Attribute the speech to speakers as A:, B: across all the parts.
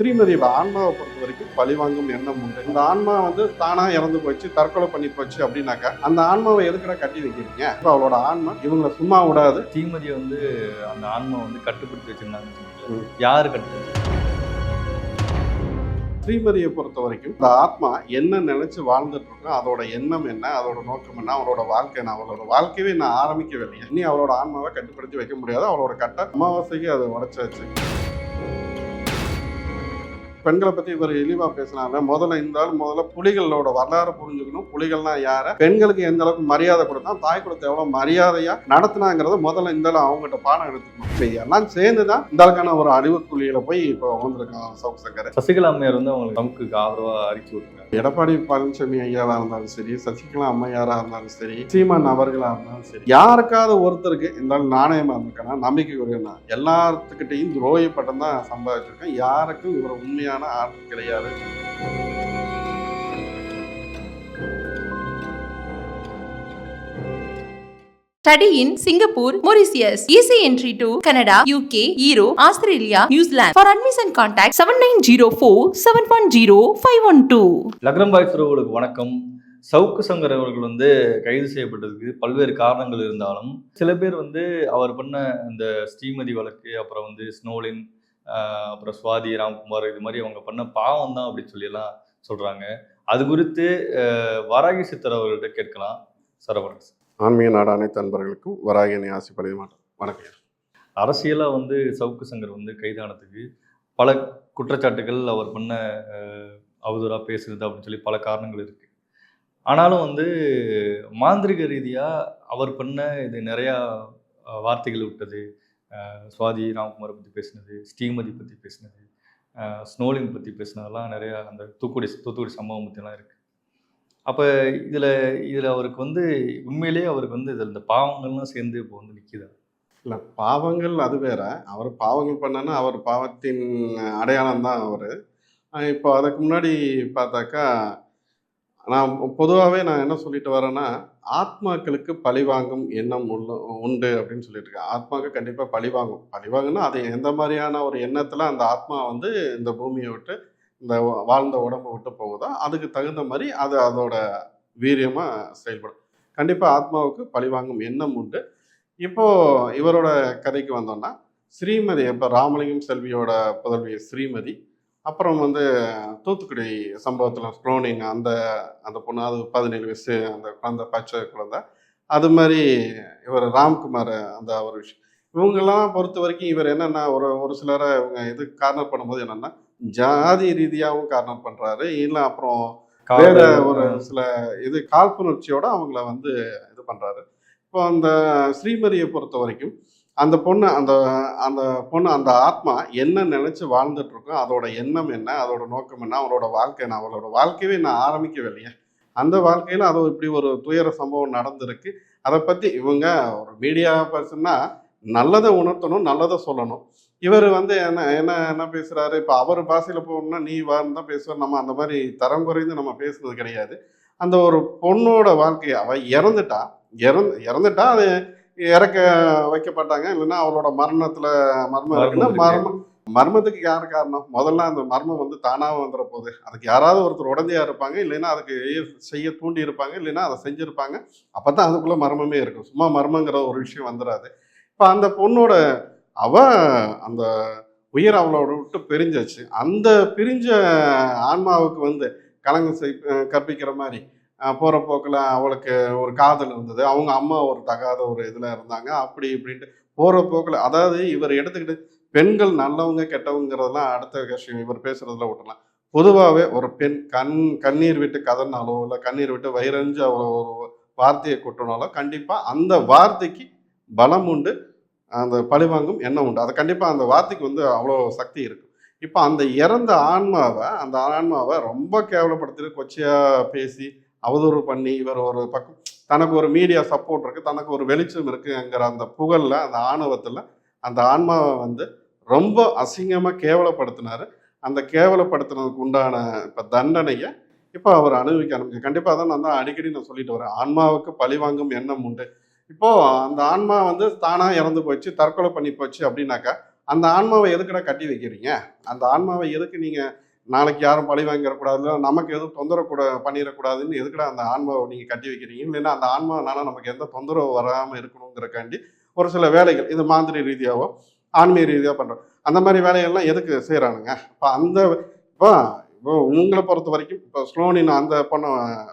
A: ஸ்ரீமதி ஆன்மாவை பொறுத்த வரைக்கும் பழிவாங்கும் எண்ணம் உண்டு. இந்த ஆன்மா வந்து தானா இறந்து போச்சு தற்கொலை பண்ணி போச்சு அப்படின்னாக்கா அந்த ஆன்மாவை எதுக்குடா கட்டி வைக்கிறீங்க? இப்போ அவளோட ஆன்மா இவங்களை சும்மா விடாது.
B: ஸ்ரீமதியை வந்து அந்த ஆன்மா வந்து கட்டுப்படுத்தி.
A: ம்.
B: யாரு கட்டுப்படுத்தி
A: ஸ்ரீமதியை பொறுத்த வரைக்கும் இந்த ஆத்மா என்ன நினைச்சு வாழ்ந்துட்டு இருக்கோ அதோட எண்ணம் என்ன அதோட நோக்கம் என்ன அவளோட வாழ்க்கை என்ன? அவளோட வாழ்க்கையவே நான் ஆரம்பிக்கவே இல்லையா இனி அவளோட ஆன்மாவை கட்டுப்படுத்தி வைக்க முடியாது. அவளோட கட்ட அமாவாசைக்கு அதை உடைச்சாச்சு. பெண்களை பத்தி இவர் இழிவா பேசினாங்க. முதல்ல இந்த ஆள் முதல்ல புலிகளோட வரலாறு புரிஞ்சுக்கணும். புலிகள்னா யார? பெண்களுக்கு எந்த அளவுக்கு மரியாதை கொடுத்தா தாய் கொடுத்த எவ்வளவு மரியாதையா நடத்தினாங்கிறத முதல்ல இந்த ஆள் அவங்ககிட்ட பாடம் எடுத்துக்கணும். எல்லாம் சேர்ந்து தான் இந்த அளவுக்கான ஒரு அறிவுக்குழியில போய் இப்போ வந்திருக்கான் சவுக் சங்கர்.
B: சசிகலா அம்மையார் வந்து அவங்களுக்கு நமக்கு ஆதரவா அறிக்கை விட்டுருக்காங்க
A: எடப்பாடி பழனிசாமி ஐயாவா இருந்தாலும் சரி சசிகலா அம்மையாரா இருந்தாலும் சரி சீமான் அவர்களா இருந்தாலும் சரி யாருக்காவது ஒருத்தருக்கு இருந்தாலும் நாணயமா இருந்திருக்கேன்னா நம்பிக்கை நம்பிக்கைக்குரியனா எல்லாத்துக்கிட்டையும் துரோகி பட்டம் தான் சம்பாதிச்சிருக்கேன். யாருக்கும் இவர் உண்மையான ஆட்கள் கிடையாது.
C: Study in Singapore Mauritius easy entry to Canada UK Euro Australia New Zealand for admission contact seven nine zero four seven one zero five one two
B: லக்ரம் boys உறவுகளுக்கு வணக்கம். சவுக்கு சங்கர் அவர்கள் வந்து கைது செய்யப்பட்டதுக்கு பல்வேறு காரணங்கள் இருந்தாலும் சில பேர் வந்து அவர் பண்ண இந்த ஸ்ரீமதி வழக்கு அப்புறம் வந்து ஸ்னோலின் அப்புறம் சுவாதி ராம்குமார் இது மாதிரி அவங்க பண்ண பாவம் தான் அப்படின்னு சொல்லியெல்லாம் சொல்கிறாங்க அது குறித்து வராகி வாராகி சித்தர் அவர்கள்ட்ட கேட்கலாம். சரவணன் சார்.
A: ஆன்மீக நாடு அனைத்து அன்பர்களுக்கும் வராகினி ஆசிப்படைய மாட்டோம் வணக்கம்
B: அரசியலாக வந்து சவுக்கு சங்கர் வந்து கைதானதுக்கு பல குற்றச்சாட்டுகள் அவர் பண்ண அவதூறாக பேசுகிறது பேசுறது அப்படின்னு சொல்லி பல காரணங்கள் இருக்குது ஆனாலும் வந்து மாந்திரிக ரீதியாக அவர் பண்ண இது நிறையா வார்த்தைகள் விட்டது. சுவாதி ராம்குமாரை பற்றி பேசினது ஸ்ரீமதி பற்றி பேசினது ஸ்னோலிங் ஸ்னோலின் பற்றி பேசினதெல்லாம் நிறையா அந்த தூக்குடி தூத்துக்குடி சம்பவம் பற்றிலாம் இருக்குது அப்போ இதில் இதில் அவருக்கு வந்து உண்மையிலேயே அவருக்கு வந்து இதில் இந்த பாவங்கள்லாம் சேர்ந்து இப்போ வந்து நிற்கிதா
A: இல்லை பாவங்கள் அது வேற. அவர் பாவங்கள் பண்ணனா அவர் பாவத்தின் அடையாளம் தான் அவர். இப்போ அதுக்கு முன்னாடி பார்த்தாக்கா நான் பொதுவாகவே நான் என்ன சொல்லிட்டு வரேன்னா ஆத்மாக்களுக்கு பழிவாங்கும் எண்ணம் உள்ள உண்டு அப்படின்னு சொல்லிட்டு இருக்கேன். ஆத்மாவுக்கு கண்டிப்பாக பழிவாங்கும் பழிவாங்கன்னா அது எந்த மாதிரியான ஒரு எண்ணத்தில் அந்த ஆத்மா வந்து இந்த பூமியை விட்டு இந்த வாழ்ந்த உடம்பை விட்டு போகுதோ அதுக்கு தகுந்த மாதிரி அது அதோட வீரியமாக செயல்படும். கண்டிப்பாக ஆத்மாவுக்கு பழிவாங்கும் எண்ணம் உண்டு. இப்போது இவரோட கதைக்கு வந்தோம்னா ஸ்ரீமதி இப்போ ராமலிங்கம் செல்வியோட புதல்வி ஸ்ரீமதி அப்புறம் வந்து தூத்துக்குடி சம்பவத்தில் ஸ்க்ரோனிங் அந்த அந்த பொண்ணு அது பதினேழு வயசு அந்த குழந்தை பச்சை குழந்தை அது மாதிரி இவர் ராம்குமார் அந்த ஒரு விஷயம். இவங்கெல்லாம் பொறுத்த வரைக்கும் இவர் என்னென்னா ஒரு ஒரு சிலரை இவங்க இது கார்னர் பண்ணும்போது என்னென்னா ஜாதி ரீதியாகவும் கார்னர் பண்ணுறாரு இல்லை அப்புறம் வேற ஒரு சில இது காழ்ப்புணர்ச்சியோட அவங்கள வந்து இது பண்றாரு. இப்போ அந்த ஸ்ரீமதியை பொறுத்த வரைக்கும் அந்த பொண்ணு அந்த அந்த பொண்ணு அந்த ஆத்மா என்ன நினைச்சு வாழ்ந்துட்டு இருக்கோ அதோட எண்ணம் என்ன அதோட நோக்கம் என்ன அவளோட வாழ்க்கை என்ன அவளோட வாழ்க்கையவே நான் ஆரம்பிக்கவே இல்லையே அந்த வாழ்க்கையில அது இப்படி ஒரு துயர சம்பவம் நடந்திருக்கு. அதை பத்தி இவங்க ஒரு மீடியா பர்சன்னா நல்லதை உணர்த்தணும் நல்லதை சொல்லணும். இவர் வந்து என்ன என்ன என்ன பேசுறாரு? இப்போ அவர் பாஷையில் போகணும்னா நீ வான்னு தான் பேசுவார். நம்ம அந்த மாதிரி தரம் குறைந்து நம்ம பேசுனது கிடையாது. அந்த ஒரு பொண்ணோட வாழ்க்கை அவ இறந்துட்டா இறந்து இறந்துட்டா அது இறக்க வைக்கப்பட்டாங்க. இல்லைன்னா அவளோட மரணத்துல மர்மம் இருக்குன்னா
B: மர்மம்.
A: மர்மத்துக்கு யார் காரணம்? முதல்ல அந்த மர்மம் வந்து தானாக வந்துட போகுது அதுக்கு யாராவது ஒருத்தர் உடந்தையா இருப்பாங்க. இல்லைன்னா அதுக்கு செய்ய தூண்டி இருப்பாங்க. இல்லைன்னா அதை செஞ்சிருப்பாங்க. அப்பதான் அதுக்குள்ள மர்மமே இருக்கும். சும்மா மர்மங்கிற ஒரு விஷயம் வந்துடாது இப்போ அந்த பொண்ணோட அவன் அந்த உயிர் அவளோட விட்டு பிரிஞ்சாச்சு. அந்த பிரிஞ்ச ஆன்மாவுக்கு வந்து கலங்கம் செய் கற்பிக்கிற மாதிரி போகிற போக்கில் அவளுக்கு ஒரு காதல் இருந்தது. அவங்க அம்மா ஒரு தகாத ஒரு இதில் இருந்தாங்க. அப்படி இப்படின்ட்டு போகிற போக்கில் அதாவது இவர் எடுத்துக்கிட்டு பெண்கள் நல்லவங்க கெட்டவங்கிறதெல்லாம் அடுத்த விஷயம். இவர் பேசுறதுல விட்டுலாம் பொதுவாகவே ஒரு பெண் கண் கண்ணீர் விட்டு கதறினாலோ இல்லை கண்ணீர் விட்டு வயிறஞ்சு அவ்வளோ ஒரு வார்த்தையை கொட்டினாலோ கண்டிப்பாக அந்த வார்த்தைக்கு பலம் உண்டு. அந்த பழிவாங்கும் எண்ணம் உண்டு. அது கண்டிப்பாக அந்த வார்த்தைக்கு வந்து அவ்வளோ சக்தி இருக்கும் இப்போ அந்த இறந்த ஆன்மாவை அந்த ஆன்மாவை ரொம்ப கேவலப்படுத்திட்டு கொச்சையாக பேசி அவதூறு பண்ணி இவர் ஒரு பக்கம் தனக்கு ஒரு மீடியா சப்போர்ட் இருக்குது தனக்கு ஒரு வெளிச்சம் இருக்குங்கிற அந்த புகழில் அந்த ஆணவத்தில் அந்த ஆன்மாவை வந்து ரொம்ப அசிங்கமாக கேவலப்படுத்தினார். அந்த கேவலப்படுத்துனதுக்கு உண்டான இப்போ தண்டனையை இப்போ அவர் அனுபவிக்க ஆரம்பிச்சு கண்டிப்பாக தான் நான் தான் அடிக்கடி நான் சொல்லிட்டு வரேன். ஆன்மாவுக்கு பழிவாங்கும் எண்ணம் உண்டு. இப்போது அந்த ஆன்மா வந்து தானாக இறந்து போச்சு தற்கொலை பண்ணி போச்சு அப்படின்னாக்கா அந்த ஆன்மாவை எதுக்குடா கட்டி வைக்கிறீங்க? அந்த ஆன்மாவை எதுக்கு நீங்கள் நாளைக்கு யாரும் பழி வாங்கிடக்கூடாது இல்லை நமக்கு எதுவும் தொந்தரவு கூட பண்ணிடக்கூடாதுன்னு எதுக்கடா அந்த ஆன்மாவை நீங்கள் கட்டி வைக்கிறீங்க? இல்லைன்னா அந்த ஆன்மாவனால நமக்கு எந்த தொந்தரவு வராமல் இருக்கணுங்கிறக்காண்டி ஒரு சில வேலைகள் இது மாதிரி ரீதியாகவோ ஆன்மீக ரீதியாக பண்ணுறோம் அந்த மாதிரி வேலைகள்லாம் எதுக்கு செய்கிறானுங்க இப்போ அந்த இப்போ இப்போ உங்களை பொறுத்த வரைக்கும் இப்போ ஸ்லோனின் அந்த பொண்ணை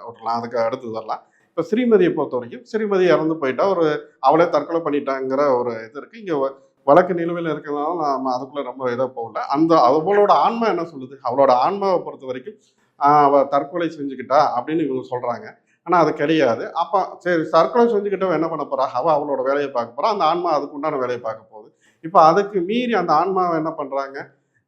A: விடலாம் அதுக்கு அடுத்து வரலாம். இப்போ ஸ்ரீமதியை பொறுத்த வரைக்கும் ஸ்ரீமதி இறந்து போயிட்டா ஒரு அவளே தற்கொலை பண்ணிட்டாங்கிற ஒரு இது இருக்குது இங்கே வழக்கு நிலுவையில் இருக்கிறதுனால நாம் அதுக்குள்ளே ரொம்ப இதாக போகல. அந்த அவளோட ஆன்மா என்ன சொல்லுது? அவளோட ஆன்மாவை பொறுத்த வரைக்கும் அவள் தற்கொலை செஞ்சுக்கிட்டா அப்படின்னு இவங்க சொல்கிறாங்க ஆனால் அது கிடையாது. அப்போ சரி தற்கொலை செஞ்சுக்கிட்டவ என்ன பண்ண போகிறா அவள் அவளோட வேலையை பார்க்க போகிறா அந்த ஆன்மா அதுக்கு உண்டான வேலையை பார்க்க போகுது. இப்போ அதுக்கு மீறி அந்த ஆன்மாவை என்ன பண்ணுறாங்க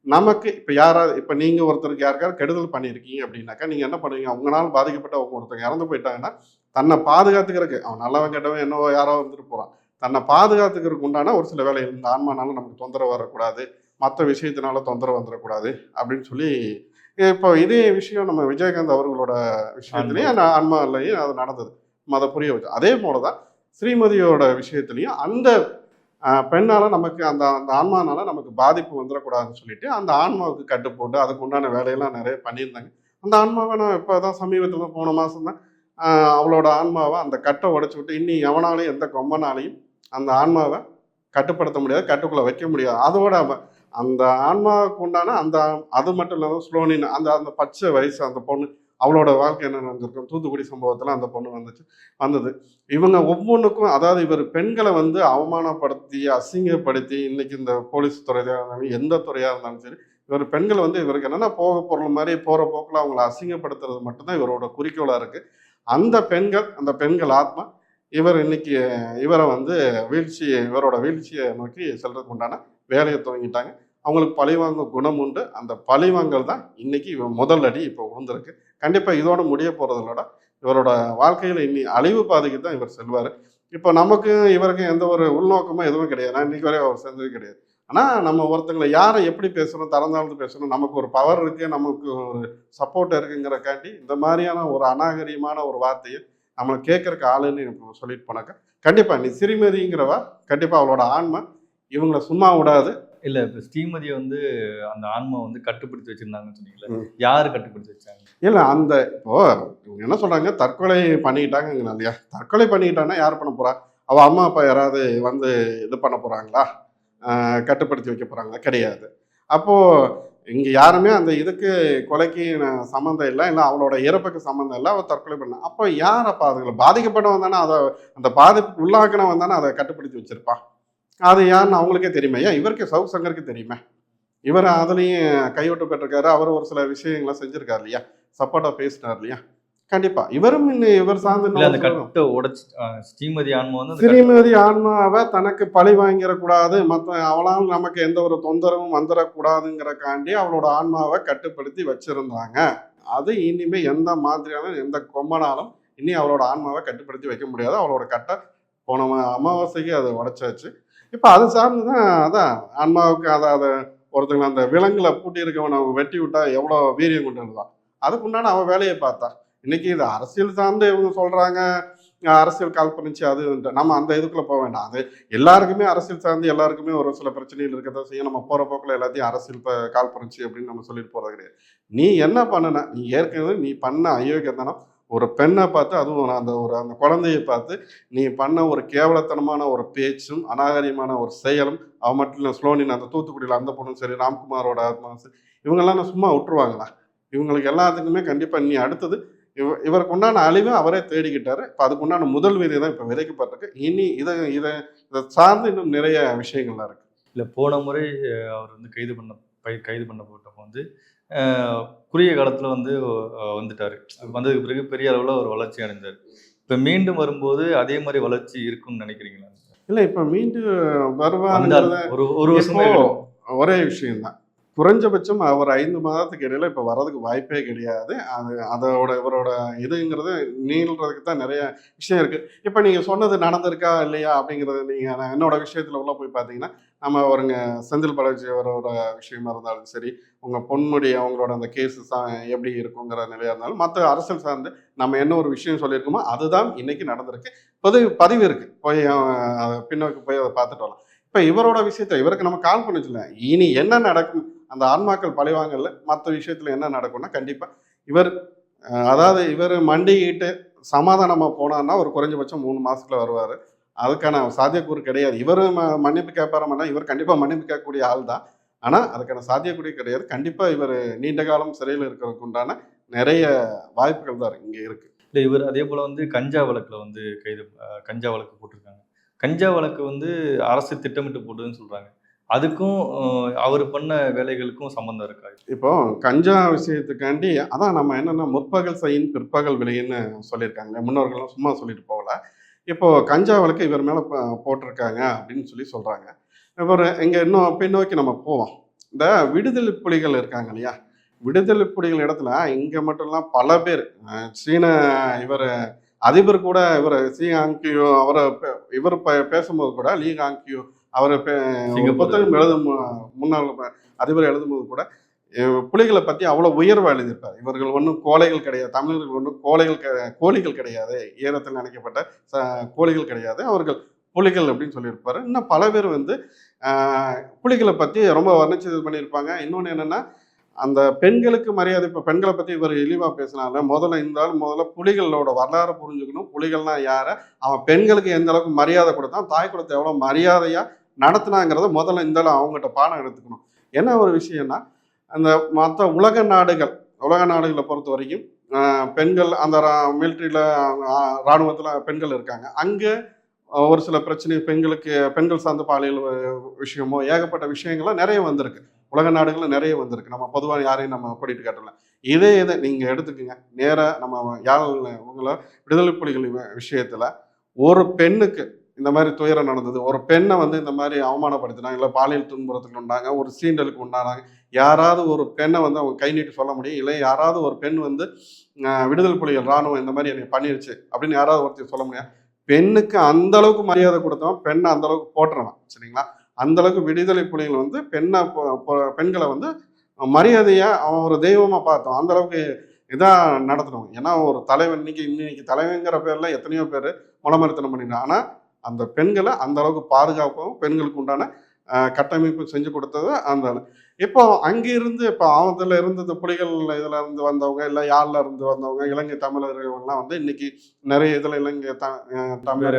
A: நமக்கு இப்போ யாராவது இப்போ நீங்கள் ஒருத்தருக்கு யாருக்காவது கெடுதல் பண்ணியிருக்கீங்க அப்படின்னாக்கா நீங்கள் என்ன பண்ணுவீங்க? உங்களால் பாதிக்கப்பட்ட அவங்க ஒருத்தங்க இறந்து போயிட்டாங்கன்னா தன்னை பாதுகாத்துக்கிறதுக்கு அவன் நல்லவன் கெட்டவன் என்னவோ யாரோ வந்துட்டு போகிறான் தன்னை பாதுகாத்துக்கிறதுக்கு உண்டான ஒரு சில வேலைகள். இந்த ஆன்மானால நமக்கு தொந்தரவு வரக்கூடாது. மற்ற விஷயத்தினால தொந்தரவு வந்துடக்கூடாது அப்படின்னு சொல்லி இப்போ இதே விஷயம் நம்ம விஜயகாந்த் அவர்களோட விஷயத்துலையும் அந்த ஆன்மாலையும் அது நடந்தது. அதை புரிய வச்சு அதே போல தான் ஸ்ரீமதியோட விஷயத்துலையும் அந்த பெண்ணால நமக்கு அந்த அந்த ஆன்மானால நமக்கு பாதிப்பு வந்துடக்கூடாதுன்னு சொல்லிட்டு அந்த ஆன்மாவுக்கு கட்டு போட்டு அதுக்கு உண்டான வேலையெல்லாம் நிறைய பண்ணியிருந்தாங்க. அந்த ஆன்மாவை நான் இப்போ தான் சமீபத்தில் போன மாதம் தான் அவளோட ஆன்மாவை அந்த கட்டை உடச்சி விட்டு இன்னி எவனாலையும் எந்த கொம்பனாலையும் அந்த ஆன்மாவை கட்டுப்படுத்த முடியாது கட்டுக்குள்ளே வைக்க முடியாது. அதோட அந்த ஆன்மாவுக்கு உண்டான அந்த அது மட்டும் இல்லாமல் ஸ்லோனின் அந்த அந்த பச்சை வயசு அந்த பொண்ணு அவளோட வாழ்க்கை என்ன நடந்திருக்கும்? தூத்துக்குடி சம்பவத்தில் அந்த பொண்ணு வந்துச்சு வந்தது. இவங்க ஒவ்வொன்றுக்கும் அதாவது இவர் பெண்களை வந்து அவமானப்படுத்தி அசிங்கப்படுத்தி இன்னைக்கு இந்த போலீஸ் துறையாக இருந்தாலும் எந்த துறையாக இருந்தாலும் சரி இவர் பெண்கள் வந்து இவருக்கு என்னென்னா போக பொருள் மாதிரி போகிற போக்கில் அவங்கள அசிங்கப்படுத்துறது மட்டும்தான் இவரோட குறிக்கோளாக இருக்குது அந்த பெண்கள் அந்த பெண்கள் ஆத்மா இவர் இன்னைக்கு இவரை வந்து வீழ்ச்சி இவரோட வீழ்ச்சியை நோக்கி செல்றதுக்கு உண்டான வேலையை துவங்கிட்டாங்க. அவங்களுக்கு பழிவாங்க குணம் உண்டு. அந்த பழிவாங்கல் தான் இன்னைக்கு இவன் முதல் அடி இப்போ உழுந்திருக்கு கண்டிப்பாக இதோட முடிய போகிறதோட இவரோட வாழ்க்கையில் இன்னி அழிவு பாதைக்கு தான் இவர் செல்வார். இப்போ நமக்கு இவருக்கும் எந்த ஒரு உள்நோக்கமும் எதுவும் கிடையாது. நான் இன்னைக்கு வரை அவர் செஞ்சது கிடையாது. ஆனால் நம்ம ஒருத்தங்களை யாரை எப்படி பேசுகிறோம் தரந்தாழ்ந்து பேசணும் நமக்கு ஒரு பவர் இருக்குது நமக்கு ஒரு சப்போர்ட் இருக்குங்கிறக்காண்டி இந்த மாதிரியான ஒரு அநாகரிகமான ஒரு வார்த்தையை நம்மளை கேட்கறக்கு ஆளுன்னு சொல்லிட்டு போனாக்கா கண்டிப்பாக நீ சிறுமதிங்கிறவா கண்டிப்பாக அவளோட ஆன்மா இவங்களை சும்மா விடாது.
B: இல்ல இப்ப ஸ்ரீமதியை வந்து அந்த ஆன்மா வந்து கட்டுப்படுத்தி வச்சிருந்தாங்கன்னு சொன்னீங்கல்ல
A: ம்.
B: யாரு கட்டுப்படுத்தி வச்சாங்க?
A: இல்லை அந்த இப்போ இவங்க என்ன சொல்றாங்க தற்கொலை பண்ணிக்கிட்டாங்க இல்லையா? தற்கொலை பண்ணிக்கிட்டான்னா யார் பண்ண போறா? அவ அம்மா அப்பா யாராவது வந்து இது பண்ண போறாங்களா? ஆஹ் கட்டுப்படுத்தி வைக்க போகிறாங்க கிடையாது. அப்போது இங்கே யாருமே அந்த இதுக்கு கொலைக்கு சம்மந்தம் இல்லை. இல்லை அவளோட இறப்புக்கு சம்மந்தம் இல்லை. அவள் தற்கொலை பண்ண. அப்போ யார் அப்போ அதுகளை பாதிக்கப்பட்டவன் தானே? அதை அந்த பாதிப்பு உள்ளாக்கினவன் தானே? அதை கட்டுப்படுத்தி வச்சிருப்பா. அது யாருன்னு அவங்களுக்கே தெரியுமே? ஏன்? இவருக்கு சவுக் சங்கருக்கு தெரியுமே? இவர் அதுலேயும் கைவிட்டு பெற்றிருக்காரு அவர் ஒரு சில விஷயங்களை செஞ்சுருக்காரு இல்லையா? சப்போர்ட்டாக பேசினார் இல்லையா? கண்டிப்பா. இவரும் இன்னும் இவர் சார்ந்து
B: இல்ல அந்த கட்டை உடைச்சு ஸ்ரீமதி ஆன்மா வந்து
A: ஸ்ரீமதி ஆன்மாவை தனக்கு பழி வாங்கிடக்கூடாது. மற்ற அவளால் நமக்கு எந்த ஒரு தொந்தரவும் வந்துடக்கூடாதுங்கிறக்காண்டி அவளோட ஆன்மாவை கட்டுப்படுத்தி வச்சிருந்தாங்க. அது இனிமே எந்த மாதிரியான எந்த கொம்பனாலும் இனி அவளோட ஆன்மாவை கட்டுப்படுத்தி வைக்க முடியாது. அவளோட கட்டை போன அமாவாசைக்கு அதை உடைச்சாச்சு. இப்போ அது சார்ந்து தான் அதான் ஆன்மாவுக்கு அதை அதை ஒருத்தங்க அந்த விலங்குல பூட்டி இருக்கவனை வெட்டி விட்டா எவ்வளோ வீரியம் கொண்டு இருந்தான் அதுக்கு உண்டான அவன் வேலையை பார்த்தா இன்னைக்கு இது அரசியல் சார்ந்து இவங்க சொல்றாங்க. அரசியல் கால் பண்ணிச்சு அது நம்ம அந்த இதுக்குள்ள போக வேண்டாம். அது எல்லாருக்குமே அரசியல் சார்ந்து எல்லாருக்குமே ஒரு சில பிரச்சனைகள் இருக்கதான் செய்யும். நம்ம போற போக்குல எல்லாத்தையும் அரசியல் ப- கால் பண்ணிச்சு அப்படின்னு நம்ம சொல்லிட்டு போறது கிடையாது. நீ என்ன பண்ணன? நீ ஏற்கனவே நீ பண்ண அயோக்கியத்தனம் ஒரு பெண்ணை பார்த்து அதுவும் அந்த ஒரு அந்த குழந்தையை பார்த்து நீ பண்ண ஒரு கேவலத்தனமான ஒரு பேச்சும் அநாகரியமான ஒரு செயலும் அவன் மட்டும் இல்லை ஸ்லோனின் அந்த தூத்துக்குடியில் அந்த பொண்ணும் சரி ராம்குமாரோட ஆத்மாவும் சரி இவங்கெல்லாம் நான் சும்மா விட்டுருவாங்களா? இவங்களுக்கு எல்லாத்துக்குமே கண்டிப்பாக நீ அடுத்தது இவ இவருக்கு உண்டான அழிவை அவரே தேடிக்கிட்டாரு. இப்போ அதுக்கு உண்டான முதல் விதை தான் இப்போ விதைக்கப்பட்டிருக்கு. இனி இதை இதை இதை சார்ந்து இன்னும் நிறைய விஷயங்கள்லாம் இருக்கு.
B: இல்ல போன முறை அவர் வந்து கைது பண்ண பை- கைது பண்ணப்பட்டப்போ வந்து அஹ், குறுகிய காலத்துல வந்து வந்துட்டாரு. வந்ததுக்கு பிறகு பெரிய அளவுல ஒரு வளர்ச்சி அடைந்தார். இப்ப மீண்டும் வரும்போது அதே மாதிரி வளர்ச்சி இருக்கும்னு நினைக்கிறீங்களா?
A: இல்லை இப்போ மீண்டும் வருவாங்க
B: ஒரு ஒரு வருஷமா
A: ஒரே விஷயம்தான். குறைஞ்சபட்சம் அவர் ஐந்து மாதத்துக்கு இடையில இப்போ வர்றதுக்கு வாய்ப்பே கிடையாது. அது அதோட இவரோட இதுங்கிறது நீள்றதுக்கு தான் நிறைய விஷயம் இருக்குது இப்போ நீங்கள் சொன்னது நடந்திருக்கா இல்லையா அப்படிங்கிறது நீங்கள் நான் என்னோட விஷயத்தில் உள்ள போய் பார்த்தீங்கன்னா நம்ம ஒருங்க செந்தில் பாலாஜி அவரோட விஷயமா இருந்தாலும் சரி உங்கள் பொன்முடி அவங்களோட அந்த கேஸஸ் எப்படி இருக்குங்கிற நிலையாக இருந்தாலும் மற்ற அரசியல் சார்ந்து நம்ம என்ன ஒரு விஷயம் சொல்லியிருக்கோமோ அதுதான் இன்னைக்கு நடந்திருக்கு. பதிவு பதிவு இருக்குது போய் அதை பின்னோக்கி போய் அதை பார்த்துட்டு வரலாம். இப்போ இவரோட விஷயத்த இவருக்கு நம்ம கால் பண்ணிச்சுல இனி என்ன நடக்கும்? அந்த ஆன்மாக்கள் பழிவாங்கல்ல மற்ற விஷயத்தில் என்ன நடக்கும்னா கண்டிப்பாக இவர் அதாவது இவர் மண்டிக்கிட்டு சமாதானமாக போனான்னா ஒரு குறைஞ்சபட்சம் மூணு மாதத்தில் வருவார். அதுக்கான சாத்தியக்கூறு கிடையாது. இவர் மன்னிப்பு கேட்பாரமானா இவர் கண்டிப்பாக மன்னிப்பு கேட்கக்கூடிய ஆள் தான். ஆனால் அதுக்கான சாத்தியக்கூறு கிடையாது. கண்டிப்பாக இவர் நீண்ட காலம் சிறையில் இருக்கிறதுக்கு உண்டான நிறைய வாய்ப்புகள் தான் இங்கே இருக்குது
B: இல்லை இவர் அதே போல் வந்து கஞ்சா வழக்கில் வந்து கைது கஞ்சா வழக்கு போட்டிருக்காங்க. கஞ்சா வழக்கு வந்து அரசு திட்டமிட்டு போடுதுன்னு சொல்கிறாங்க அதுக்கும் அவர் பண்ண வேலைகளுக்கும் சம்மந்தம் இருக்கா?
A: இப்போ கஞ்சா விஷயத்துக்காண்டி அதான் நம்ம என்னன்னா முற்பகல் செய்யின் பிற்பகல் விலைன்னு சொல்லியிருக்காங்க முன்னோர்கள்லாம் சும்மா சொல்லிட்டு போகல. இப்போ கஞ்சா வழக்கு இவர் மேலே போட்டிருக்காங்க அப்படின்னு சொல்லி சொல்றாங்க. இவர் இங்க இன்னும் பின்னோக்கி நம்ம போவோம். இந்த விடுதலை புலிகள் இருக்காங்க இல்லையா? விடுதலை புலிகள் இடத்துல இங்க மட்டும்லாம் பல பேர் சீன இவர் அதிபர் கூட இவர் சி ஆங்கியோ அவரை பே- இவர் பே- பேசும்போது கூட லீ ஆங்கியோ அவர். புத்தகம் எழுதும் முன்னாள் அதிபர் எழுதும்போது கூட புலிகளை பற்றி அவ்வளோ உயர்வா எழுதியிருப்பார். இவர்கள் ஒன்றும் கோழைகள் கிடையாது தமிழர்கள் ஒன்றும் கோழைகள் கோழிகள் கிடையாது. ஈரத்தில் நினைக்கப்பட்ட ச- கோழிகள் கிடையாது. அவர்கள் புலிகள் அப்படின்னு சொல்லியிருப்பாரு. இன்னும் பல பேர் வந்து புலிகளை பற்றி ரொம்ப வர்ணிச்சு இது பண்ணியிருப்பாங்க. இன்னொன்று என்னென்னா அந்த பெண்களுக்கு மரியாதை இப்போ பெண்களை பற்றி இவர் இழிவாக பேசினால முதல்ல இந்த ஆள் முதல்ல புலிகளோட வரலாறு புரிஞ்சுக்கணும். புலிகள்னா யாரை? அவன் பெண்களுக்கு எந்த அளவுக்கு மரியாதை கொடுத்தான் தாய் குலத்தை எவ்வளோ மரியாதையாக நடத்தினாங்கிறத முதல்ல இந்த அவங்ககிட்ட பாடம் எடுத்துக்கணும். என்ன ஒரு விஷயம்னா அந்த மற்ற உலக நாடுகள் உலக நாடுகளை பொறுத்த வரைக்கும் பெண்கள் அந்த மிலிட்ரியில் இராணுவத்தில் பெண்கள் இருக்காங்க. அங்கே ஒரு சில பிரச்சனை பெண்களுக்கு பெண்கள் சார்ந்த பாலியல் விஷயமோ ஏகப்பட்ட விஷயங்கள்லாம் நிறைய வந்திருக்கு. உலக நாடுகளில் நிறைய வந்திருக்கு. நம்ம பொதுவாக யாரையும் நம்ம படிட்டு காட்டல. இதே இதை நீங்கள் எடுத்துக்கோங்க. நேராக நம்ம யாழ் உங்களை விடுதலை புலிகள் விஷயத்தில் ஒரு பெண்ணுக்கு இந்த மாதிரி துயரம் நடந்தது. ஒரு பெண்ணை வந்து இந்த மாதிரி அவமானப்படுத்தினாங்க இல்லை பாலியல் துன்புறத்துக்கு உண்டாங்க ஒரு சீண்டலுக்கு உண்டானாங்க. யாராவது ஒரு பெண்ணை வந்து அவங்க கை நீட்டு சொல்ல முடியும் இல்லை யாராவது ஒரு பெண் வந்து விடுதலை புலிகள் ராணுவம் இந்த மாதிரி எனக்கு பண்ணிருச்சு அப்படின்னு யாராவது ஒருத்தர் சொல்ல முடியாது. பெண்ணுக்கு அந்த அளவுக்கு மரியாதை கொடுத்தவன் பெண்ணை அந்த அளவுக்கு போட்டுறவன் சரிங்களா? அந்த அளவுக்கு விடுதலை புலிகள் வந்து பெண்ணை பெண்களை வந்து மரியாதையா அவன் ஒரு தெய்வமா பார்த்தோம். அந்த அளவுக்கு இதாக நடத்தணும் ஏன்னா ஒரு தலைவன் இன்னைக்கு இன்னைக்கு தலைவங்கிற பேர்ல எத்தனையோ பேர் மலமருத்தனம் பண்ணிடுறான் ஆனா அந்த பெண்களை அந்த அளவுக்கு பாதுகாப்பும் பெண்களுக்கு உண்டான கட்டமைப்பு செஞ்சு கொடுத்தது அந்த. இப்போ அங்கிருந்து இப்போ ஆவத்தில் இருந்து இந்த புலிகள் இதுல இருந்து வந்தவங்க இல்லை யாழ்ல இருந்து வந்தவங்க இலங்கை தமிழர்கள்லாம் வந்து இன்னைக்கு நிறைய இதுல இலங்கை த தமிழர்.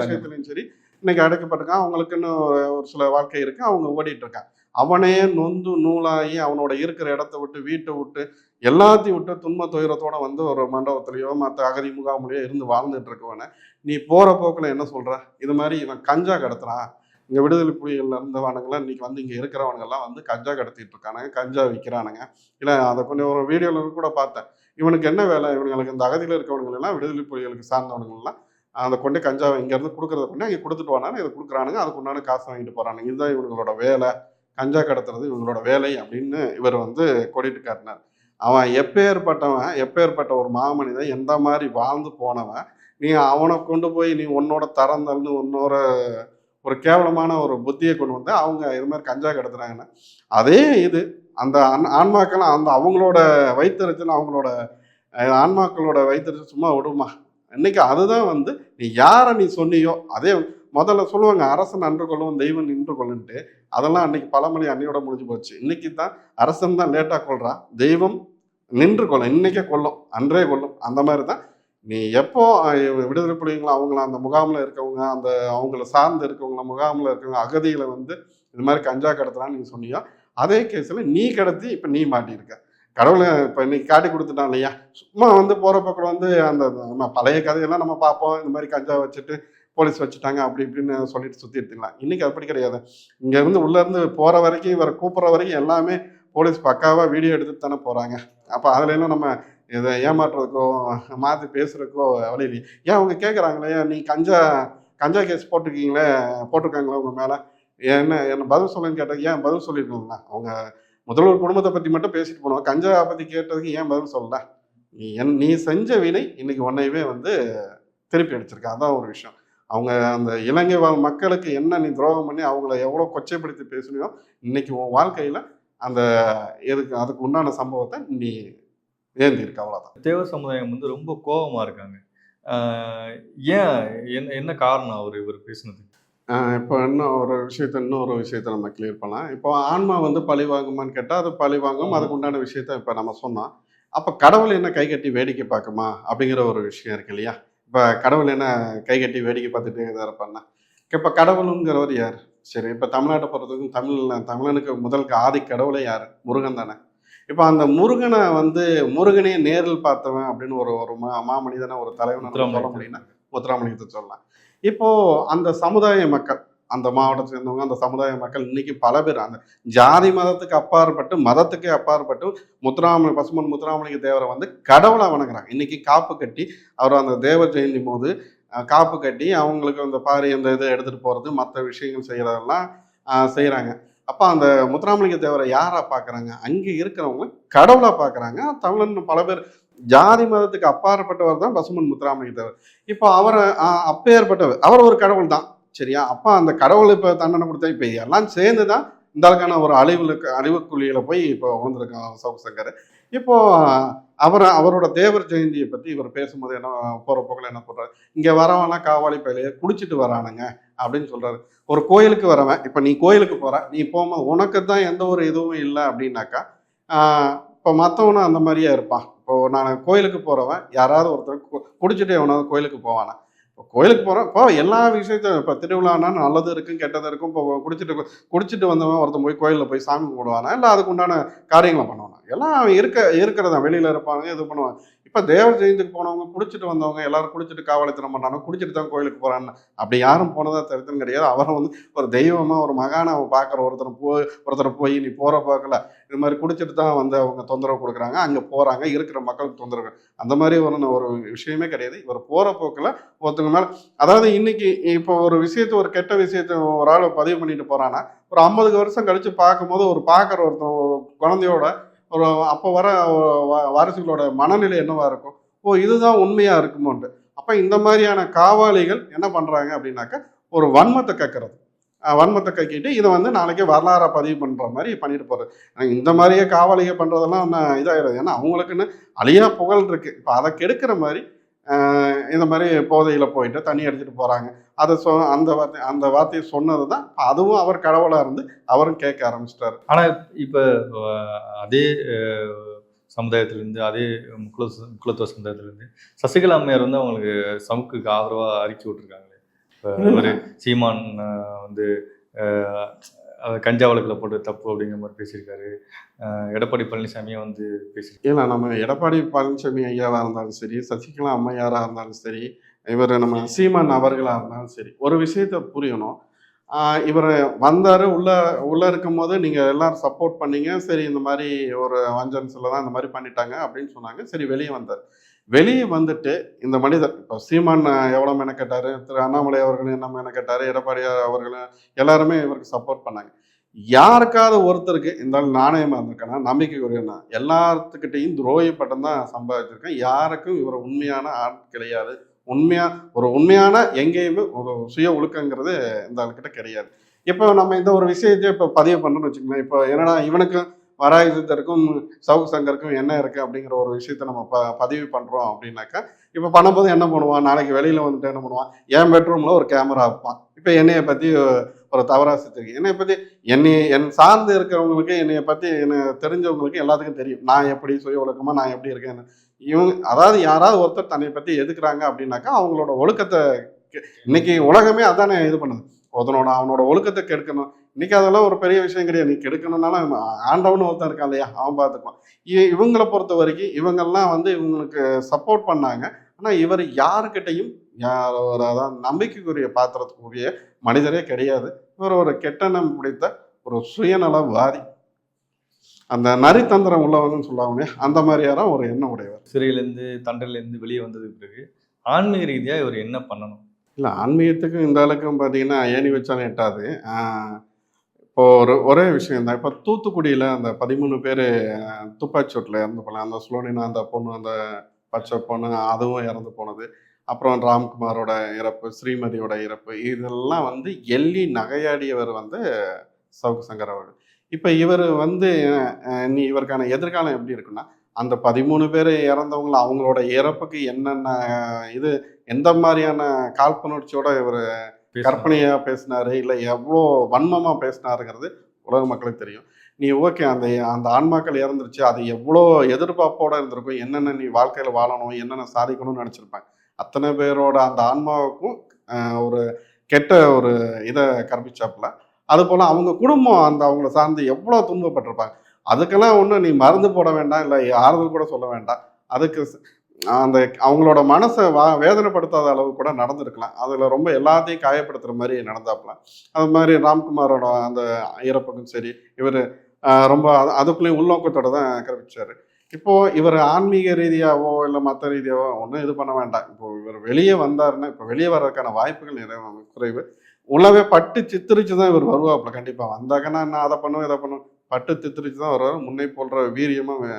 A: விஷயத்துலையும் சரி இன்னைக்கு அடைக்கப்பட்டிருக்கான் அவங்களுக்குன்னு ஒரு சில வாழ்க்கை இருக்கு அவங்க ஓடிட்டு இருக்கான் அவனே நொந்து நூலாகி அவனோட இருக்கிற இடத்த விட்டு வீட்டை விட்டு எல்லாத்தையும் விட்டு துன்ப துயரத்தோட வந்து ஒரு மண்டபத்திலையோ மற்ற அகதி முகாமிலையோ இருந்து வாழ்ந்துட்டு இருக்கவன நீ போற போக்குல என்ன சொல்ற? இது மாதிரி இவன் கஞ்சா கடத்துறான். இங்க விடுதலை புலிகள் இருந்தவனுங்களாம் இன்னைக்கு வந்து இங்க இருக்கிறவனுங்கெல்லாம் வந்து கஞ்சா கடத்திட்டு இருக்கானுங்க கஞ்சா விற்கிறானுங்க இல்ல அதை கொஞ்சம் ஒரு வீடியோல கூட பார்த்தேன். இவனுக்கு என்ன வேலை? இவனுங்களுக்கு இந்த அகதியில இருக்கவனுங்க எல்லாம் விடுதலை புலிகளுக்கு சார்ந்தவனுங்க அதை அந்த கொண்டு கஞ்சாவை இங்கேருந்து கொடுக்குறத கொண்டு அங்கே கொடுத்துட்டு வானான்னு இதை கொடுக்குறானுங்க அதுக்கு உண்டான காசு வாங்கிட்டு போகிறானுங்க இதுதான் இவங்களோட வேலை. கஞ்சா கடத்துறது இவங்களோட வேலை அப்படின்னு இவர் வந்து கொடிட்டு காட்டினார். அவன் எப்பேற்பட்டவன் எப்பேற்பட்ட ஒரு மாமனிதன் எந்த மாதிரி வாழ்ந்து போனவன் நீ அவனை கொண்டு போய் நீ உன்னோட தரந்தல்னு உன்னோட ஒரு கேவலமான ஒரு புத்தியை கொண்டு வந்து அவங்க இது மாதிரி கஞ்சா கடத்துறாங்கன்னா. அதே இது அந்த அன் ஆன்மாக்கள் அந்த அவங்களோட வைத்தறிச்சல் அவங்களோட ஆன்மாக்களோட வைத்தறிச்சல் சும்மா விடுமா. இன்னைக்கு அதுதான் வந்து நீ யாரை நீ சொன்னியோ அதே முதல்ல சொல்லுவாங்க அரசன் அன்று கொள்ளும் தெய்வம் நின்று கொள்ளுன்ட்டு. அதெல்லாம் அன்னைக்கு பழமொழி அன்னையோட முடிஞ்சு போச்சு. இன்னைக்கு தான் அரசன் தான் லேட்டாக கொள்றா தெய்வம் நின்று கொள்ளும் இன்னைக்கே கொல்லும் அன்றே கொல்லும். அந்த மாதிரி தான். நீ எப்போ விடுதலை புலிகளும் அவங்கள அந்த முகாமில் இருக்கவங்க அந்த அவங்கள சார்ந்து இருக்கவங்க முகாமில் இருக்கவங்க அகதியில் வந்து இது மாதிரி கஞ்சா கடத்துறான்னு நீ சொன்னியோ அதே கேஸில் நீ கடத்தி இப்போ நீ மாட்டியிருக்க. கடவுளை இப்போ இன்னைக்கு காட்டி கொடுத்துட்டான் இல்லையா? சும்மா வந்து போகிற பக்கம் வந்து அந்த நம்ம பழைய கதையெல்லாம் நம்ம பார்ப்போம் இந்த மாதிரி கஞ்சா வச்சுட்டு போலீஸ் வச்சுட்டாங்க அப்படி இப்படின்னு சொல்லிட்டு சுற்றி எடுத்துக்கலாம். இன்றைக்கி அப்படி கிடையாது. இங்கேருந்து உள்ளேருந்து போகிற வரைக்கும் இவரை கூப்பிட்ற வரைக்கும் எல்லாமே போலீஸ் பக்காவாக வீடியோ எடுத்துட்டு தானே போகிறாங்க அப்போ அதுலேயும் நம்ம இதை ஏமாற்றுறதுக்கோ மாற்றி பேசுகிறதுக்கோ வழி இல்லை ஏன் அவங்க கேட்குறாங்களே நீ கஞ்சா கஞ்சா கேஸ் போட்டிருக்கீங்களே? போட்டிருக்காங்களா உங்கள் மேலே? என்ன என்ன பதில் சொல்லுன்னு கேட்டது ஏன் பதில் சொல்லியிருக்கீங்களா அவங்க முதல்வர் குடும்பத்தை பற்றி மட்டும் பேசிட்டு போனோம். கஞ்சா பற்றி கேட்டதுக்கு ஏன் பதில் சொல்லல? நீ என் நீ செஞ்ச வினை இன்னைக்கு உன்னையவே வந்து திருப்பி அடிச்சிருக்க. அதான் ஒரு விஷயம். அவங்க அந்த இலங்கை வாழ் மக்களுக்கு என்ன நீ துரோகம் பண்ணி அவங்கள எவ்வளோ கொச்சைப்படுத்தி பேசுனியோ இன்னைக்கு உன் வாழ்க்கையில் அந்த எதுக்கு அதுக்கு உண்டான சம்பவத்தை நீ ஏந்தி இருக்க அவ்வளோதான்
B: தேவர் சமுதாயம் வந்து ரொம்ப கோபமா இருக்காங்க. ஏன் என்ன என்ன காரணம் அவர் இவர் பேசுனது?
A: ஆஹ் இப்போ இன்னும் ஒரு விஷயத்த இன்னும் ஒரு விஷயத்த நம்ம கிளியர் பண்ணலாம். இப்போ ஆன்மா வந்து பழி வாங்குமான்னு கேட்டால் அது பழி வாங்கும். அதுக்கு உண்டான விஷயத்த இப்போ நம்ம சொன்னோம். அப்போ கடவுள் என்ன கை கட்டி வேடிக்கை பார்க்குமா? அப்படிங்கிற ஒரு விஷயம் இருக்கு இல்லையா? இப்போ கடவுள் என்ன கை கட்டி வேடிக்கை பார்த்துட்டே தான் இருப்பான்னா இப்போ கடவுளுங்கிறவர் யார்? சரி இப்போ தமிழ்நாட்டை பொறுத்தவரைக்கும் தமிழ் தமிழனுக்கு முதல் ஆதி கடவுளே யார்? முருகன் தானே. இப்போ அந்த முருகனை வந்து முருகனையே நேரில் பார்த்தவன் அப்படின்னு ஒரு ஒரு மாமனிதனை ஒரு தலைவனை சொல்ல. முடியும்னா முத்துராமலிங்கத்தை சொல்லலாம். இப்போ அந்த சமுதாய மக்கள் அந்த மாவட்டத்தை சேர்ந்தவங்க அந்த சமுதாய மக்கள் இன்னைக்கு பல பேர் அந்த ஜாதி மதத்துக்கு அப்பாற்பட்டு மதத்துக்கே அப்பாற்பட்டு முத்துராமலி பசுமன் முத்துராமலிங்க தேவரை வந்து கடவுளை வணங்குறாங்க. இன்னைக்கு காப்பு கட்டி அவர் அந்த தேவ ஜெயந்தி போது காப்பு கட்டி அவங்களுக்கு அந்த பாரி அந்த இதை எடுத்துட்டு போறது மற்ற விஷயங்கள் செய்யறதெல்லாம் செய்கிறாங்க அப்போ அந்த முத்துராமலிங்க தேவரை யாரா பார்க்குறாங்க அங்கே இருக்கிறவங்க கடவுளா பார்க்குறாங்க தமிழன் பல பேர் ஜாதி மதத்துக்கு அப்பாற்பட்டவர் தான் பசுமன் முத்துராமலிங்க தேவர். இப்போ அவரை அப்பேற்பட்டவர் அவர் ஒரு கடவுள் தான் சரியா? அப்போ அந்த கடவுள் இப்போ தண்டனை கொடுத்தா இப்போ எல்லாம் சேர்ந்து தான் இந்த அளவுக்கான ஒரு அழிவுக்கு அழிவுக்குழியில் போய் இப்போ விழுந்திருக்கான் சவுக் சங்கர். இப்போது அவர் அவரோட தேவர் ஜெயந்தியை பற்றி இவர் பேசும்போது என்ன போகிற போக்கில் என்ன சொல்கிறார் இங்கே வரவன்லாம் காவாலி பயிலையே குடிச்சிட்டு வரானுங்க அப்படின்னு சொல்கிறாரு ஒரு கோயிலுக்கு வரவன் இப்போ நீ கோயிலுக்கு போகிற நீ போகும்போது உனக்கு தான் எந்த ஒரு இதுவும் இல்லை அப்படின்னாக்கா இப்போ மற்றவனும் அந்த மாதிரியே இருப்பான். இப்போ நான் கோயிலுக்கு போகிறவன் யாராவது ஒருத்தர் கு- குடிச்சிட்டு எவனாவது கோயிலுக்கு போவானா? இப்போ கோயிலுக்கு போகிறோம் இப்போ எல்லா விஷயத்தையும் இப்போ திருவிழானா நல்லது இருக்கும் கெட்டது இருக்கும் இப்போ குடிச்சிட்டு குடிச்சிட்டு வந்தவன் ஒருத்தன் போய் கோயிலில் போய் சாமி கும்பிடுவானா? இல்லை அதுக்கு உண்டான காரியங்களை பண்ணுவானா? எல்லாம் அவன் இருக்க இருக்கிறதா வெளியில் இருப்பாங்க இது பண்ணுவாங்க. இப்போ தேவர் ஜெயந்திக்கு போனவங்க குடிச்சிட்டு வந்தவங்க எல்லாரும் குடிச்சிட்டு காவலத்தனம் பண்ணுறாங்க குடிச்சிட்டு தான் கோயிலுக்கு போகிறான்னு அப்படி யாரும் போனதாக தருத்தம் கிடையாது. அவரை வந்து ஒரு தெய்வமாக ஒரு மகானை அவன் பார்க்குற ஒருத்தர் போய் ஒருத்தர் போய் நீ போகிற பார்க்கல. இது மாதிரி குடிச்சிட்டு தான் வந்து அவங்க தொந்தரவு கொடுக்குறாங்க. அங்கே போகிறாங்க இருக்கிற மக்களுக்கு தொந்தரவு. அந்த மாதிரி ஒரு ஒரு விஷயமே கிடையாது. இவர் போகிற போக்கில் ஒருத்தவங்க மேலே அதாவது இன்னைக்கு இப்போ ஒரு விஷயத்தை ஒரு கெட்ட விஷயத்தை ஒரு ஆள் பதிவு பண்ணிட்டு போகிறான்னா ஒரு ஐம்பது வருஷம் கழித்து பார்க்கும்போது ஒரு பார்க்குற ஒருத்தன் ஒரு குழந்தையோட ஒரு அப்போ வர வாரிசுகளோட மனநிலை என்னவா இருக்கும்? ஓ இதுதான் உண்மையாக இருக்குமோன்ட்டு. அப்போ இந்த மாதிரியான காவாளிகள் என்ன பண்ணுறாங்க அப்படின்னாக்க ஒரு வன்மத்தை கக்கிறது. வன்மத்தை கக்கிட்டு இதை வந்து நாளைக்கு வரலாறை பதிவு பண்ணுற மாதிரி பண்ணிட்டு போகிறது இந்த மாதிரியே காவாளிக பண்ணுறதெல்லாம் இதாகிடுது ஏன்னா அவங்களுக்குன்னு அழியா புகழ் இருக்குது இப்போ அதை கெடுக்கிற மாதிரி இந்த மாதிரி போதையில் போயிட்டு தண்ணி அடிச்சிட்டு போகிறாங்க அதை சொ அந்த வார்த்தை அந்த வார்த்தையை சொன்னது தான் அதுவும் அவர் கடவுளாக இருந்து அவரும் கேட்க ஆரம்பிச்சிட்டாரு.
B: இப்போ அதே சமுதாயத்திலேருந்து அதே முக்குல முக்குலத்துவ சமுதாயத்திலேருந்து சசிகலா அம்மையார் வந்து அவங்களுக்கு சவுக்குக்கு ஆதரவாக அறிக்கை விட்டுருக்காங்களே. இப்போ ஒரு சீமான் வந்து கஞ்சா வழக்கில் போட்டு தப்பு அப்படிங்கிற மாதிரி பேசியிருக்காரு. எடப்பாடி பழனிசாமியை வந்து பேசியிருக்காரு.
A: ஏன்னா நம்ம எடப்பாடி பழனிசாமி ஐயாவாக இருந்தாலும் சரி சசிகலா அம்மையாராக இருந்தாலும் சரி இவர் நம்ம சீமான் அவர்களாக இருந்தாலும் சரி ஒரு விஷயத்த புரியணும். இவர் வந்தார் உள்ளே உள்ளே இருக்கும் இருக்கும்போது நீங்கள் எல்லோரும் சப்போர்ட் பண்ணீங்க சரி இந்த மாதிரி ஒரு வஞ்சன்ஸில் தான் இந்த மாதிரி பண்ணிட்டாங்க அப்படின்னு சொன்னாங்க சரி வெளியே வந்தார். வெளியே வந்துட்டு இந்த மனிதர் இப்போ சீமான் எவ்வளோ மெனக்கட்டாரு திரு அண்ணாமலை அவர்கள் என்ன மெனக்கட்டாரு எடப்பாடியார் அவர்களும் எல்லாருமே இவருக்கு சப்போர்ட் பண்ணாங்க. யாருக்காவது ஒருத்தருக்கு இந்த நாணயமாக இருந்திருக்கேன்னா நம்பிக்கைக்குரியனா எல்லாத்துக்கிட்டையும் துரோகி பட்டம் தான் சம்பாதிச்சிருக்கேன். யாருக்கும் இவர் உண்மையான ஆள் கிடையாது. உண்மையா ஒரு உண்மையான எங்கேயுமே ஒரு சுய ஒழுக்கங்கிறது இந்த ஆள்கிட்ட கிடையாது. இப்போ நம்ம இந்த ஒரு விஷயத்தையும் இப்போ பதிவு பண்ணணும்னு வச்சுக்கோங்களேன். இப்போ என்னடா இவனுக்கும் வராயுதத்திற்கும் சவுக் சங்கருக்கும் என்ன இருக்குது அப்படிங்கிற ஒரு விஷயத்த நம்ம ப பதிவு பண்ணுறோம் அப்படின்னாக்கா இப்போ பண்ணும்போது என்ன பண்ணுவான்? நாளைக்கு வெளியில் வந்துட்டு என்ன பண்ணுவான்? என் பெட்ரூமில் ஒரு கேமரா வைப்பான். இப்போ என்னையை பற்றி ஒரு தவறாக சித்திருக்கு என்னைய பற்றி என்னை என் சார்ந்து இருக்கிறவங்களுக்கு என்னையை பற்றி என்ன தெரிஞ்சவங்களுக்கு எல்லாத்துக்கும் தெரியும். நான் எப்படி சுய ஒழுக்கமாக நான் எப்படி இருக்கேன்னு. இவங்க அதாவது யாராவது ஒருத்தர் தன்னை பற்றி எதுக்குறாங்க அப்படின்னாக்கா அவங்களோட ஒழுக்கத்தை இன்னைக்கு உலகமே அதானே இது பண்ணுது. ஒருத்தனோட அவனோட ஒழுக்கத்தை கெடுக்கணும். இன்னைக்கு அதெல்லாம் ஒரு பெரிய விஷயம் கிடையாது. நீ கெடுக்கணும்னாலும் ஆண்டவன் ஒருத்தன் இருக்கான் இல்லையா? அவன் பார்த்துக்குவான் இ- இவங்களை பொறுத்த வரைக்கும் இவங்கெல்லாம் வந்து இவங்களுக்கு சப்போர்ட் பண்ணாங்க. ஆனா இவர் யாருக்கிட்டையும் யார் ஒரு அதான் நம்பிக்கைக்குரிய பாத்திரத்துக்குரிய மனிதரே கிடையாது. இவர் ஒரு கெட்டெண்ணம் பிடித்த ஒரு சுயநலவாதி. அந்த நரித்தந்திரம் உள்ளவங்கன்னு சொல்லுவாங்க அந்த மாதிரியான ஒரு எண்ணம் உடையவர்.
B: சிறையிலேருந்து தண்டனையிலேருந்து வெளியே வந்ததுக்கு பிறகு ஆன்மீக ரீதியாக இவர் என்ன பண்ணணும்?
A: இல்லை ஆன்மீகத்துக்கும் இந்த அளவுக்கும் பார்த்தீங்கன்னா ஏணி வச்சாலும் எட்டாது. இப்போ ஒரு ஒரே விஷயம் தான் இப்போ தூத்துக்குடியில் அந்த பதிமூணு பேர் துப்பாக்கிச்சூட்டில் இறந்து போனாங்க அந்த சுலோனினா அந்த பொண்ணு அந்த பச்சை பொண்ணு அதுவும் இறந்து போனது. அப்புறம் ராம்குமாரோட இறப்பு ஸ்ரீமதியோட இறப்பு இதெல்லாம் வந்து எள்ளி நகையாடியவர் வந்து சவுக்கு சங்கர் அவர்கள். இப்போ இவர் வந்து நீ இவருக்கான எதிர்காலம் எப்படி இருக்குன்னா அந்த பதிமூணு பேர் இறந்தவங்கள அவங்களோட இறப்புக்கு என்னென்ன இது எந்த மாதிரியான காழ்ப்புணர்ச்சியோட இவர் கற்பனையாக பேசினாரு இல்லை எவ்வளோ வன்மமாக பேசினாருங்கிறது உலக மக்களுக்கு தெரியும். நீ ஓகே அந்த அந்த ஆன்மாக்கள் இறந்துருச்சு அது எவ்வளோ எதிர்பார்ப்போடு இருந்திருக்கும் என்னென்ன நீ வாழ்க்கையில் வாழணும் என்னென்ன சாதிக்கணும்னு நினச்சிருப்பாங்க. அத்தனை பேரோட அந்த ஆன்மாவுக்கும் ஒரு கெட்ட ஒரு இதை கற்பிச்சாப்புல. அது போல் அவங்க குடும்பம் அந்த அவங்கள சார்ந்து எவ்வளோ துன்பப்பட்டிருப்பாங்க. அதுக்கெல்லாம் ஒன்றும் நீ மருந்து போட வேண்டாம் இல்லை ஆறுதல் கூட சொல்ல வேண்டாம். அதுக்கு அந்த அவங்களோட மனசை வா வேதனைப்படுத்தாத அளவு கூட நடந்திருக்கலாம். அதில் ரொம்ப எல்லாத்தையும் காயப்படுத்துகிற மாதிரி நடந்தாப்புல. அது மாதிரி ராம்குமாரோட அந்த இறப்புக்கும் சரி இவர் ரொம்ப அதுக்குள்ளேயும் உள்நோக்கத்தோட தான் கற்பிச்சாரு இப்போது இவர் ஆன்மீக ரீதியாவோ இல்லை மற்ற ரீதியாவோ ஒன்றும் இது பண்ண வேண்டாம். இப்போ இவர் வெளியே வந்தாருன்னா இப்போ வெளியே வர்றதுக்கான வாய்ப்புகள் நிறைய குறைவு. உள்ளவே பட்டு சித்தரிச்சு தான் இவர் வருவாப்புல. கண்டிப்பாக வந்தாக்கன்னா நான் அதை பண்ணுவேன் இதை பண்ணுவேன். பட்டு சித்தரிச்சு தான் வருவார். முன்னை போன்ற வீரியமாக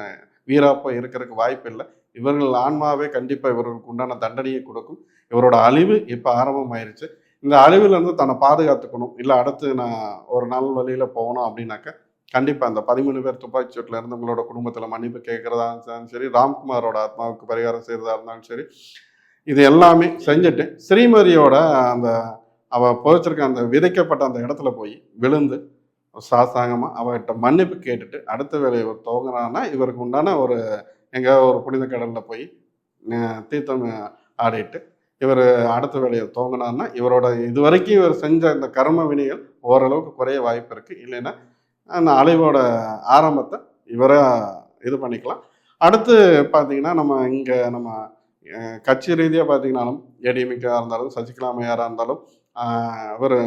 A: வீராப்பம் இருக்கிறதுக்கு வாய்ப்பு இல்லை. இவர்கள் ஆன்மாவே கண்டிப்பாக இவர்களுக்கு உண்டான தண்டனையை கொடுக்கும். இவரோட அழிவு இப்போ ஆரம்பமாயிருச்சு. இந்த அழிவுலேருந்து தன்னை பாதுகாத்துக்கணும். இல்லை அடுத்து நான் ஒரு நாள் வழியில் போகணும் அப்படின்னாக்க கண்டிப்பாக அந்த பதிமூணு பேர் துப்பாக்கி சூட்டில் இருந்தவங்களோட குடும்பத்தில் மன்னிப்பு கேட்குறதா இருந்தாலும் சரி ராம்குமாரோட ஆத்மாவுக்கு பரிகாரம் செய்கிறதா இருந்தாலும் சரி இது எல்லாமே செஞ்சுட்டு ஸ்ரீமதியோட அந்த அவள் புதைச்சிருக்க அந்த விதைக்கப்பட்ட அந்த இடத்துல போய் விழுந்து சாசாங்கமாக அவர்கிட்ட மன்னிப்பு கேட்டுட்டு அடுத்த வேலையை இவர் துவங்குறான்னா இவருக்கு உண்டான ஒரு எங்கேயாவது ஒரு புனித கடலில் போய் தீர்த்தம் ஆடிட்டு இவர் அடுத்த வேலையை துவங்கினார்னா இவரோட இது வரைக்கும் இவர் செஞ்ச இந்த கர்ம வினைகள் ஓரளவுக்கு குறைய வாய்ப்பு இருக்குது இல்லைன்னா அந்த அழிவோட ஆரம்பத்தை இவரே இது பண்ணிக்கலாம். அடுத்து பார்த்தீங்கன்னா நம்ம இங்கே நம்ம கட்சி ரீதியாக பார்த்தீங்கன்னாலும் ஏடிஎம்கேவாக இருந்தாலும் சசிகலா அம்மையாராக இருந்தாலும் இவர்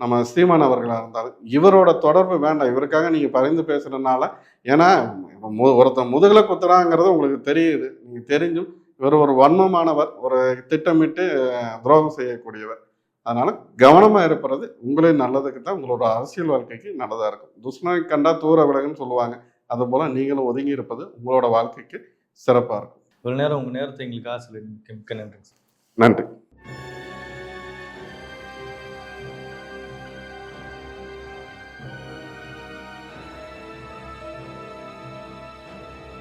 A: நம்ம சீமான் அவர்களாக இருந்தாலும் இவரோட தொடர்பு வேண்டாம். இவருக்காக நீங்கள் பரிந்து பேசுகிறதுனால ஏன்னா இப்ப மு ஒருத்தன் முதுகில் குத்துறாங்கிறது உங்களுக்கு தெரியுது. நீங்கள் தெரிஞ்சும் இவர் ஒரு வன்மமானவர் ஒரு திட்டமிட்டு துரோகம் செய்யக்கூடியவர். அதனால கவனமாக இருப்பது உங்களே நல்லதுக்கு தான் உங்களோட அரசியல் வாழ்க்கைக்கு நல்லதாக இருக்கும். துஷ்மனை கண்டா தூர விலகுன்னு சொல்லுவாங்க. அதுபோல் நீங்களும் ஒதுங்கி இருப்பது உங்களோட வாழ்க்கைக்கு சிறப்பாக இருக்கும்.
B: இவ்வளவு நேரம் உங்க நேரத்தை எங்களுக்காக சில மிக்க மிக்க நன்றிங்க சார்.
A: நன்றி.